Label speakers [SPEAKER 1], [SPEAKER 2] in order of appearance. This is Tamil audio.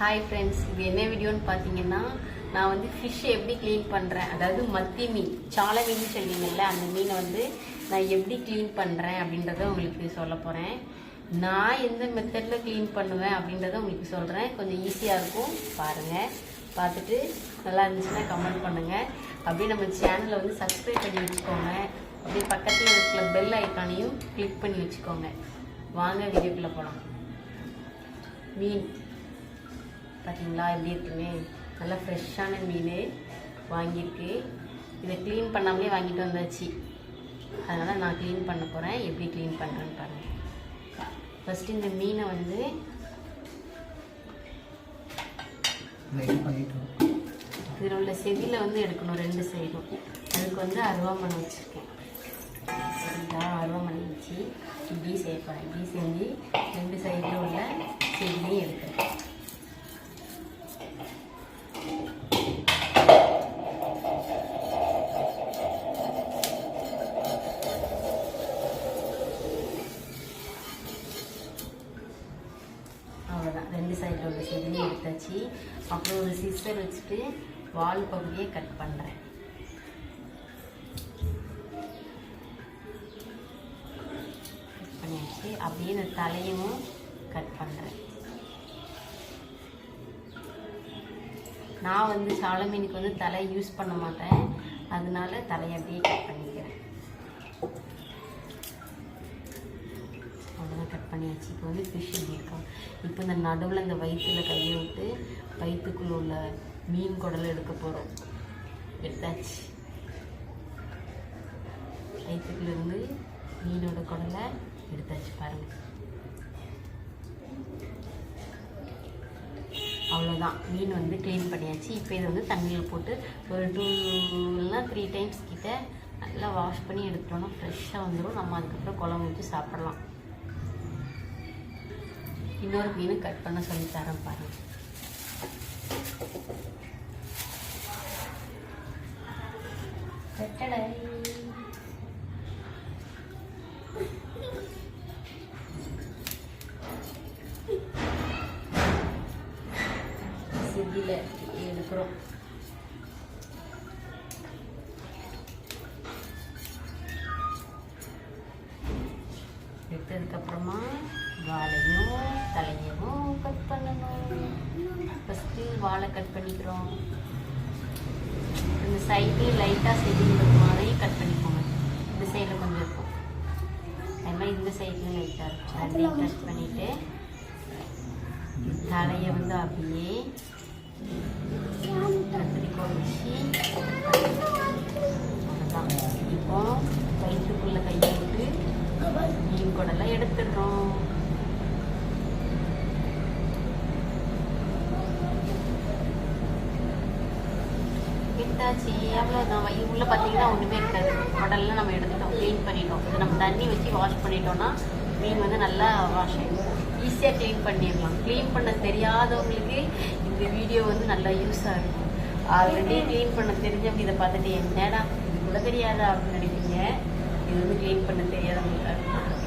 [SPEAKER 1] ஹாய் ஃப்ரெண்ட்ஸ் இது என்ன வீடியோன்னு பார்த்தீங்கன்னா நான் வந்து ஃபிஷ் எப்படி க்ளீன் பண்ணுறேன் அதாவது மத்தி மீன் சாலை மீன் சொல்லுவீங்கல்ல அந்த மீனை வந்து நான் எப்படி க்ளீன் பண்ணுறேன் அப்படின்றத உங்களுக்கு சொல்ல போகிறேன் நான் எந்த மெத்தடில் க்ளீன் பண்ணுவேன் அப்படின்றத உங்களுக்கு சொல்கிறேன் கொஞ்சம் ஈஸியாக இருக்கும். பாருங்கள் பார்த்துட்டு நல்லா இருந்துச்சுன்னா கமெண்ட் பண்ணுங்கள் அப்படியே நம்ம சேனலை வந்து சப்ஸ்கிரைப் பண்ணி வச்சுக்கோங்க. அப்படியே பக்கத்தில் இருக்கிற பெல் ஐக்கானையும் கிளிக் பண்ணி வச்சுக்கோங்க. வாங்க வீடியோக்குள்ளே போகலாம் மீன். பார்த்தீங்களா எப்படி இருக்குன்னு? நல்லா ஃப்ரெஷ்ஷான மீன் வாங்கியிருக்கு. இதை க்ளீன் பண்ணாமலே வாங்கிட்டு வந்தாச்சு. அதனால் நான் க்ளீன் பண்ண போகிறேன் எப்படி க்ளீன் பண்ணுறேன்னு பாருங்கள் ஃபஸ்ட்டு இந்த மீனை வந்து இதில் உள்ள செதியில் வந்து எடுக்கணும் ரெண்டு சைடும். அதுக்கு வந்து அருவாமனை வச்சுருக்கேன். சரிங்களா? அருவாமனை வச்சு இப்படி போகிறேன் இப்படி செஞ்சு ரெண்டு சைடில் உள்ள செதிலையும் எடுக்கிறேன். அவ்வளோதான் ரெண்டு சைடில் உள்ள செடியும் எடுத்தாச்சு. அப்புறம் ஒரு சிஸ்டர் வச்சுட்டு வால் பகுதியை கட் பண்ணுறேன் கட் பண்ணியாச்சு. அப்படியே இந்த தலையும் கட் பண்ணுறேன் நான் வந்து சால மீனுக்கு வந்து தலை யூஸ் பண்ண மாட்டேன். அதனால தலையை அப்படியே கட் பண்ணிக்கிறேன். கட் பண்ணியாச்சு. இப்போ வந்து ஃபிஷ் இப்படி இப்போ இந்த நடுவில் இந்த வயிற்றுல கையை விட்டு வயிற்றுக்குள்ள உள்ள மீன் குடல் எடுக்க போகிறோம் எடுத்தாச்சு. வயிற்றுக்குள்ளேருந்து மீனோட குடலை எடுத்தாச்சு பாருங்கள் அவ்வளோதான் மீன் வந்து க்ளீன் பண்ணியாச்சு. இப்போ இதை வந்து தண்ணியில் போட்டு ஒரு டூ இல்லைனா த்ரீ டைம்ஸ் கிட்ட நல்லா வாஷ் பண்ணி எடுத்துட்டோம்னா ஃப்ரெஷ்ஷாக வந்துடும் நம்ம அதுக்கப்புறம் குழம்பு வச்சு சாப்பிட்லாம். இன்னொரு மீன் கட் பண்ண சொல்லி தரேன் பாருங்க. கட்டடை. சித்தியில் எடுக்கிறோம். எடுத்ததுக்கப்புறமா வாழை கட் பண்ணிக்கிறோம். இந்த சைடு லைட்டாக செடியில் இருக்கும் அதையும் கட் பண்ணிக்கோங்க. இந்த சைடில் கொஞ்சம் இருக்கும். அது மாதிரி இந்த சைட்லையும் லைட்டாக இருக்கும். அதையும் கட் பண்ணிவிட்டு தலையை வந்து அப்படியே கத்திரிக்கோள் வச்சு அவ்வளோதான் இப்போ வயிற்றுக்குள்ளே கையை விட்டு மீன் குடலாம் எடுத்துடுறோம் எடுத்தாச்சு அவ்வளோதான் வயி உள்ளே பார்த்தீங்கன்னா ஒன்றுமே இருக்காது. குடல்லாம் நம்ம எடுத்துட்டோம் க்ளீன் பண்ணிட்டோம். இது நம்ம தண்ணி வச்சு வாஷ் பண்ணிட்டோம்னா மீன் வந்து நல்லா வாஷ் ஆகிடும் ஈஸியாக க்ளீன் பண்ணிடலாம். க்ளீன் பண்ண தெரியாதவங்களுக்கு இந்த வீடியோ வந்து நல்லா யூஸாக இருக்கும். ஆல்ரெடி க்ளீன் பண்ண தெரிஞ்சவங்க இதை பார்த்துட்டு என்னடா இது கூட தெரியாதா அப்படின்னு நினைப்பீங்க இது வந்து க்ளீன் பண்ண தெரியாதவங்களுக்காக